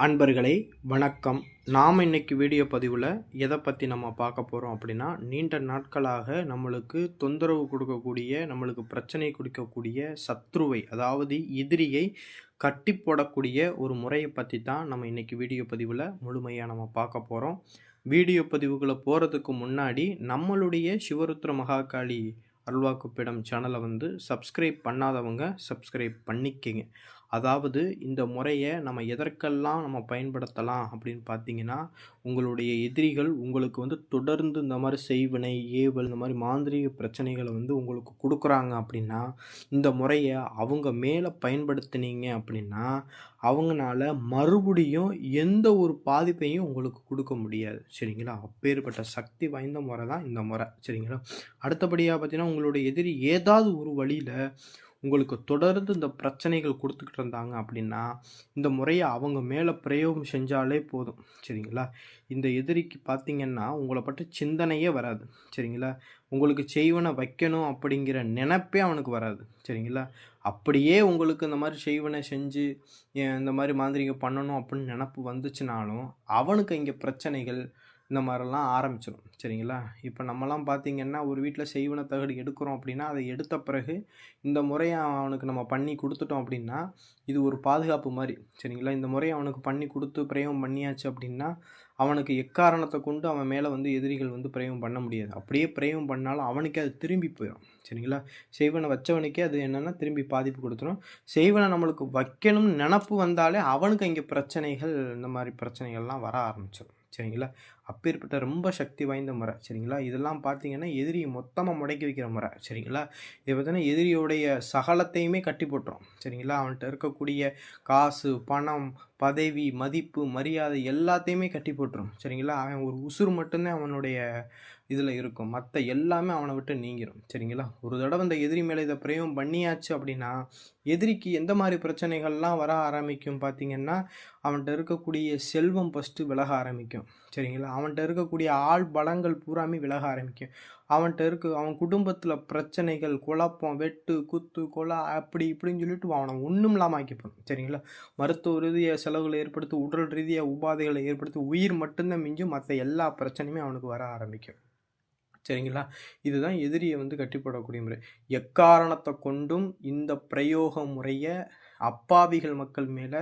அன்பர்களே வணக்கம். நாம் இன்றைக்கி வீடியோ பதிவில் எதை பற்றி நம்ம பார்க்க போகிறோம் அப்படின்னா நீண்ட நாட்களாக நம்மளுக்கு தொந்தரவு கொடுக்கக்கூடிய நம்மளுக்கு பிரச்சனை கொடுக்கக்கூடிய சத்ருவை அதாவது எதிரியை கட்டி போடக்கூடிய ஒரு முறையை பற்றி தான் நம்ம இன்றைக்கி வீடியோ பதிவில் முழுமையாக நம்ம பார்க்க போகிறோம் வீடியோ பதிவுகளை போகிறதுக்கு முன்னாடி நம்மளுடைய சிவருத்ர மகாகாளி அருள்வாக்குப்பிடம் சேனலை வந்து சப்ஸ்கிரைப் பண்ணாதவங்க சப்ஸ்கிரைப் பண்ணிக்கங்க. அதாவது இந்த முறையை நம்ம எதற்கெல்லாம் நம்ம பயன்படுத்தலாம் அப்படின்னு பார்த்தீங்கன்னா உங்களுடைய எதிரிகள் உங்களுக்கு வந்து தொடர்ந்து இந்த மாதிரி செய்வினை ஏவல் இந்த மாதிரி மாந்திரீக பிரச்சனைகளை வந்து உங்களுக்கு கொடுக்குறாங்க அப்படின்னா இந்த முறையை அவங்க மேலே பயன்படுத்தினீங்க அப்படின்னா அவங்கனால மறுபடியும் எந்த ஒரு பாதிப்பையும் உங்களுக்கு கொடுக்க முடியாது. சரிங்களா? அப்பேற்பட்ட சக்தி வாய்ந்த முறை தான் இந்த முறை. சரிங்களா? அடுத்தபடியாக பார்த்தீங்கன்னா உங்களுடைய எதிரி ஏதாவது ஒரு வழியில் உங்களுக்கு தொடர்ந்து இந்த பிரச்சனைகள் கொடுத்துக்கிட்டு இருந்தாங்க அப்படின்னா இந்த முறையை அவங்க மேலே பிரயோகம் செஞ்சாலே போதும். சரிங்களா? இந்த எதிரிக்கு பார்த்தீங்கன்னா உங்களை பற்றி சிந்தனையே வராது. சரிங்களா? உங்களுக்கு செய்வனை வைக்கணும் அப்படிங்கிற நினைப்பே அவனுக்கு வராது. சரிங்களா? அப்படியே உங்களுக்கு இந்த மாதிரி செய்வனை செஞ்சு ஏன் இந்த மாதிரி மாந்திரிகம் பண்ணணும் அப்படின்னு நினப்பு வந்துச்சுனாலும் அவனுக்கு இங்கே பிரச்சனைகள் இந்த மாதிரிலாம் ஆரம்பிச்சிடும் சரிங்களா? இப்போ நம்மலாம் பார்த்தீங்கன்னா ஒரு வீட்டில் செய்வன தகடு எடுக்கிறோம் அப்படின்னா அதை எடுத்த பிறகு இந்த முறையை அவனுக்கு நம்ம பண்ணி கொடுத்துட்டோம் அப்படின்னா இது ஒரு பாதுகாப்பு மாதிரி. சரிங்களா? இந்த முறையை அவனுக்கு பண்ணி கொடுத்து பிரயோகம் பண்ணியாச்சு அப்படின்னா அவனுக்கு எக்காரணத்தை கொண்டு அவன் மேலே வந்து எதிரிகள் வந்து பிரயோகம் பண்ண முடியாது. அப்படியே பிரயோகம் பண்ணாலும் அவனுக்கே அது திரும்பி போயிடும் சரிங்களா? செய்வனை வச்சவனுக்கே அது என்னென்னா திரும்பி பாதிப்பு கொடுத்துரும். செய்வனை நம்மளுக்கு வைக்கணும்னு நினப்பு வந்தாலே அவனுக்கு இங்கே பிரச்சனைகள் இந்த மாதிரி பிரச்சனைகள்லாம் வர ஆரம்பிச்சிடும் சரிங்களா? அப்பேற்பட்ட ரொம்ப சக்தி வாய்ந்த முறை சரிங்களா? இதெல்லாம் பார்த்தீங்கன்னா எதிரியை மொத்தமாக முடக்கி வைக்கிற முறை சரிங்களா? இதை பார்த்தீங்கன்னா எதிரியோடைய சகலத்தையுமே கட்டி போட்டுரும் சரிங்களா? அவன்கிட்ட இருக்கக்கூடிய காசு பணம் பதவி மதிப்பு மரியாதை எல்லாத்தையுமே கட்டி போட்டுரும் சரிங்களா? அவன் ஒரு உசுறு மட்டும்தான் அவனுடைய இதில் இருக்கும். மற்ற எல்லாமே அவனை விட்டு நீங்கிரும் சரிங்களா? ஒரு தடவை இந்த எதிரி மேலே இதை பிரயோகம் பண்ணியாச்சு அப்படின்னா எதிரிக்கு எந்த மாதிரி பிரச்சனைகள்லாம் வர ஆரம்பிக்கும் பார்த்திங்கன்னா அவன்கிட்ட இருக்கக்கூடிய செல்வம் ஃபஸ்ட்டு விலக ஆரம்பிக்கும் சரிங்களா? அவன்கிட்ட இருக்கக்கூடிய ஆள் பலங்கள் பூராமே விலக ஆரம்பிக்கும். அவன்கிட்ட இருக்க அவன் குடும்பத்தில் பிரச்சனைகள் குழப்பம் வெட்டு குத்து கொலை அப்படி இப்படின்னு சொல்லிட்டு அவனை ஒன்றும் இல்லாமல் ஆக்கிப்பான் சரிங்களா? மருத்துவ ரீதியாக செலவுகளை ஏற்படுத்தி உடல் ரீதியாக உபாதைகளை ஏற்படுத்தி உயிர் மட்டும்தான் மிஞ்சும் மற்ற எல்லா பிரச்சனையுமே அவனுக்கு வர ஆரம்பிக்கும். சரிங்களா? இதுதான் எதிரியை வந்து கட்டிப்படக்கூடிய முறை. எக்காரணத்தை கொண்டும் இந்த பிரயோக முறையை அப்பாவிகள் மக்கள் மேலே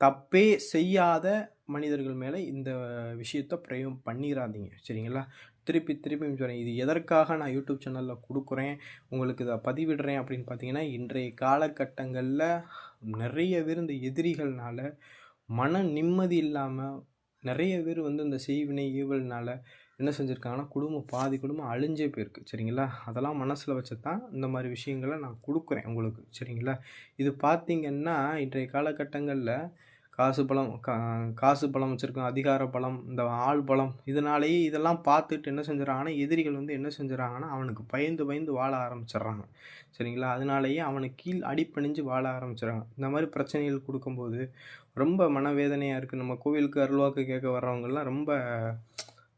தப்பே செய்யாத மனிதர்கள் மேலே இந்த விஷயத்த பிரயோகம் பண்ணிடாதீங்க சரிங்களா? திருப்பி திருப்பி சொல்கிறேன் இது எதற்காக நான் யூடியூப் சேனலில் கொடுக்குறேன் உங்களுக்கு இதை பதிவிடுறேன் அப்படின்னு பார்த்தீங்கன்னா இன்றைய காலகட்டங்களில் நிறைய பேர் இந்த எதிரிகள்னால மன நிம்மதி இல்லாமல் நிறைய பேர் வந்து இந்த செய்வினை ஈவல்னால என்ன செஞ்சுருக்காங்கன்னா குடும்பம் பாதி குடும்பம் அழிஞ்சே போயிருக்கு. சரிங்களா? அதெல்லாம் மனசில் வச்சு தான் இந்த மாதிரி விஷயங்களை நான் கொடுக்குறேன் உங்களுக்கு. சரிங்களா? இது பார்த்திங்கன்னா இன்றைய காலகட்டங்களில் காசு பலம் கா காசு பலம் வச்சுருக்கோம் அதிகார பலம் இந்த ஆள் பலம் இதனாலேயே இதெல்லாம் பார்த்துட்டு என்ன செஞ்சுறாங்கன்னா எதிரிகள் வந்து என்ன செஞ்சுறாங்கன்னா அவனுக்கு பயந்து பயந்து வாழ ஆரம்பிச்சிடுறாங்க. சரிங்களா? அதனாலேயே அவனுக்கு கீழ் அடிப்பணிஞ்சு வாழ ஆரம்பிச்சிடறாங்க. இந்த மாதிரி பிரச்சனைகள் கொடுக்கும்போது ரொம்ப மனவேதனையாக இருக்குது நம்ம கோவிலுக்கு அருள்வாக்கு கேட்க வர்றவங்கெல்லாம் ரொம்ப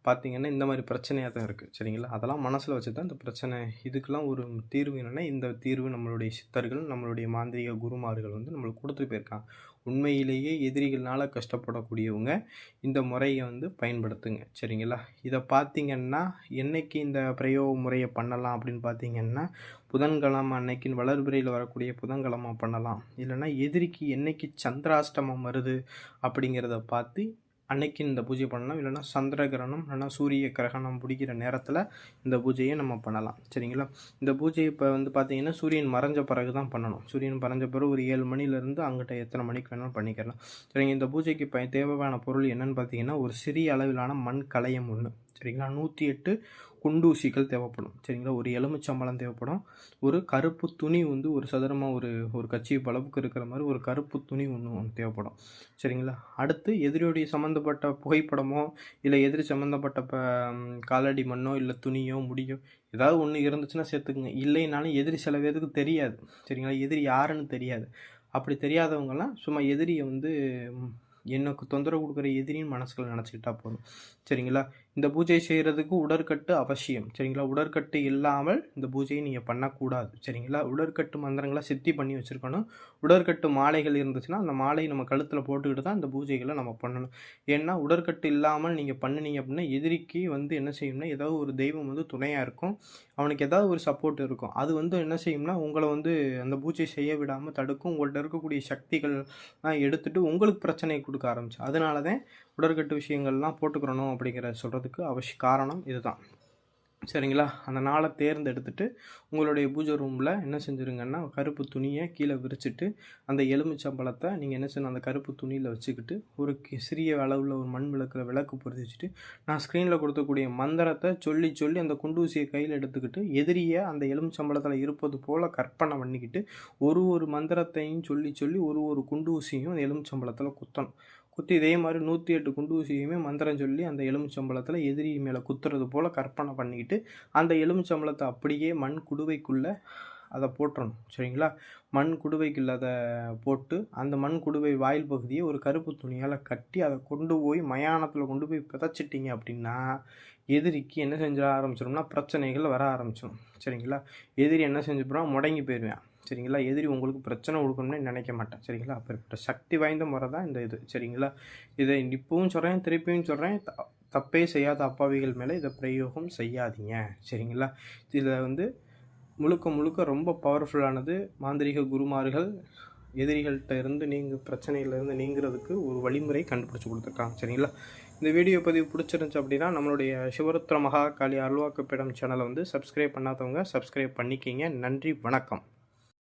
பார்த்திங்கன்னா இந்த மாதிரி பிரச்சனையாக தான் இருக்குது சரிங்களா? அதெல்லாம் மனசில் வச்சு தான் இந்த பிரச்சனை இதுக்கெல்லாம் ஒரு தீர்வு என்னென்னா இந்த தீர்வு நம்மளுடைய சித்தர்கள் நம்மளுடைய மாந்திரிக குருமார்கள் வந்து நம்மளுக்கு கொடுத்துட்டு போயிருக்காங்க. உண்மையிலேயே எதிரிகள்னால் கஷ்டப்படக்கூடியவங்க இந்த முறையை வந்து பயன்படுத்துங்க. சரிங்களா? இதை பார்த்திங்கன்னா என்றைக்கு இந்த பிரயோக முறையை பண்ணலாம் அப்படின்னு பார்த்தீங்கன்னா புதன்கிழமை அன்னைக்குன்னு வளர்பிறையில் வரக்கூடிய புதன்கிழமை பண்ணலாம். இல்லைன்னா எதிரிக்கு என்றைக்கு சந்திராஷ்டமம் வருது அப்படிங்கிறத பார்த்து அன்னைக்கு இந்த பூஜை பண்ணலாம். இல்லைனா சந்திர கிரகணம் இல்லைனா சூரிய கிரகணம் பிடிக்கிற நேரத்தில் இந்த பூஜையை நம்ம பண்ணலாம். சரிங்களா? இந்த பூஜை இப்போ வந்து பார்த்திங்கன்னா சூரியன் மறைஞ்ச பிறகு தான் பண்ணணும். சூரியன் மறைஞ்ச பிறகு ஒரு ஏழு மணிலேருந்து அங்கிட்ட எத்தனை மணிக்கு வேணாலும் பண்ணிக்கலாம். சரிங்க இந்த பூஜைக்கு இப்போ தேவையான பொருள் என்னென்னு பார்த்தீங்கன்னா ஒரு சிறிய அளவிலான மண் கலையம் ஒன்று சரிங்களா? நூற்றி எட்டு குண்டூசிகள் தேவைப்படும். சரிங்களா? ஒரு எலுமிச்சம்பழம் தேவைப்படும். ஒரு கருப்பு துணி வந்து ஒரு சதுரமாக ஒரு ஒரு கட்சி பளவுக்கு இருக்கிற மாதிரி ஒரு கருப்பு துணி ஒன்று ஒன்று தேவைப்படும். சரிங்களா? அடுத்து எதிரியுடைய சம்மந்தப்பட்ட புகைப்படமோ இல்லை எதிரி சம்மந்தப்பட்ட ப காலடி மண்ணோ இல்லை துணியோ முடியோ ஏதாவது ஒன்று இருந்துச்சுன்னா சேர்த்துக்குங்க. இல்லைனாலும் எதிரி சில பேருக்கு தெரியாது. சரிங்களா? எதிரி யாருன்னு தெரியாது. அப்படி தெரியாதவங்கெல்லாம் சும்மா எதிரியை வந்து எனக்கு தொந்தரவு கொடுக்குற எதிரின்னு மனசுக்குள்ள நினச்சிக்கிட்டா போதும். சரிங்களா? இந்த பூஜை செய்கிறதுக்கு உடற்கட்டு அவசியம். சரிங்களா? உடற்கட்டு இல்லாமல் இந்த பூஜையை நீங்கள் பண்ணக்கூடாது. சரிங்களா? உடற்கட்டு மந்திரங்களை சித்தி பண்ணி வச்சுருக்கணும். உடற்கட்டு மாலைகள் இருந்துச்சுன்னா அந்த மாலையை நம்ம கழுத்தில் போட்டுக்கிட்டு தான் இந்த பூஜைகளை நம்ம பண்ணணும். ஏன்னா உடற்கட்டு இல்லாமல் நீங்கள் பண்ணினீங்க அப்படின்னா எதிரிக்கு வந்து என்ன செய்யணும்னா ஏதாவது ஒரு தெய்வம் வந்து துணையாக இருக்கும். அவனுக்கு ஏதாவது ஒரு சப்போர்ட் இருக்கும். அது வந்து என்ன செய்யும்னா உங்களை வந்து அந்த பூஜை செய்ய விடாமல் தடுக்கும். உங்கள்கிட்ட இருக்கக்கூடிய சக்திகள்லாம் எடுத்துகிட்டு உங்களுக்கு பிரச்சனை கொடுக்க ஆரம்பிச்சு அதனால தான் உடற்கட்டு விஷயங்கள்லாம் போட்டுக்கிறணும் அப்படிங்கிற சொல்கிறதுக்கு அவசிய காரணம் இதுதான். சரிங்களா? அந்த நாளை தேர்ந்தெடுத்துட்டு உங்களுடைய பூஜை ரூமில் என்ன செஞ்சுருங்கன்னா கருப்பு துணியை கீழே விரிச்சிட்டு அந்த எலுமிச்சம்பழத்தை நீங்கள் என்ன செய்யணும் அந்த கருப்பு துணியில் வச்சுக்கிட்டு ஒரு சிறிய அளவில் ஒரு மண் விளக்கில் விளக்கு பொருத்தி வச்சுட்டு நான் ஸ்க்ரீனில் கொடுத்தக்கூடிய மந்திரத்தை சொல்லி சொல்லி அந்த குண்டூசியை கையில் எடுத்துக்கிட்டு எதிரியை அந்த எலுமிச்சம்பழத்தில் இருப்பது போல் கற்பனை பண்ணிக்கிட்டு ஒரு ஒரு மந்திரத்தையும் சொல்லி சொல்லி ஒரு ஒரு குண்டூசியும் அந்த எலுமிச்சம்பழத்தில் குத்தணும். குத்தி இதே மாதிரி நூற்றி எட்டு குண்டு ஊசியுமே மந்திரம் சொல்லி அந்த எலுமிச்சம்பளத்தில் எதிரி மேலே குத்துறது போல் கற்பனை பண்ணிக்கிட்டு அந்த எலுமிச்சம்பளத்தை அப்படியே மண் குடுவைக்குள்ளே அதை போட்டுறணும் சரிங்களா? மண் குடுவைக்குள்ள அதை போட்டு அந்த மண் குடுவை வாயில் பகுதியை ஒரு கருப்பு துணியால் கட்டி அதை கொண்டு போய் மயானத்தில் கொண்டு போய் பிதைச்சிட்டிங்க அப்படின்னா எதிரிக்கு என்ன செஞ்ச ஆரம்பிச்சிடும்னா பிரச்சனைகள் வர ஆரம்பிச்சிடும் சரிங்களா? எதிரி என்ன செஞ்சுப்போம் முடங்கி போயிடுவேன் சரிங்களா? எதிரி உங்களுக்கு பிரச்சனை கொடுக்கணும்னு நினைக்க மாட்டேன். சரிங்களா? அப்படிப்பட்ட சக்தி வாய்ந்த முறை தான் இந்த இது. சரிங்களா? இதை இப்பவும் சொல்கிறேன் திருப்பியும் சொல்கிறேன் தப்பே செய்யாத அப்பாவிகள் மேலே இதை பிரயோகம் செய்யாதீங்க. சரிங்களா? இதில் வந்து முழுக்க முழுக்க ரொம்ப பவர்ஃபுல்லானது மாந்திரிக குருமார்கள் எதிரிகள்கிட்ட இருந்து நீங்கள் பிரச்சனையிலேருந்து நீங்கிறதுக்கு ஒரு வழிமுறை கண்டுபிடிச்சி கொடுத்துருக்காங்க. சரிங்களா? இந்த வீடியோ பதிவு பிடிச்சிருந்துச்சு அப்படின்னா நம்மளுடைய சிவருத்ர மகா காளி அல்வாக்குப்பிடம் சேனலை வந்து சப்ஸ்கிரைப் பண்ணாதவங்க சப்ஸ்கிரைப் பண்ணிக்கிங்க. நன்றி வணக்கம்.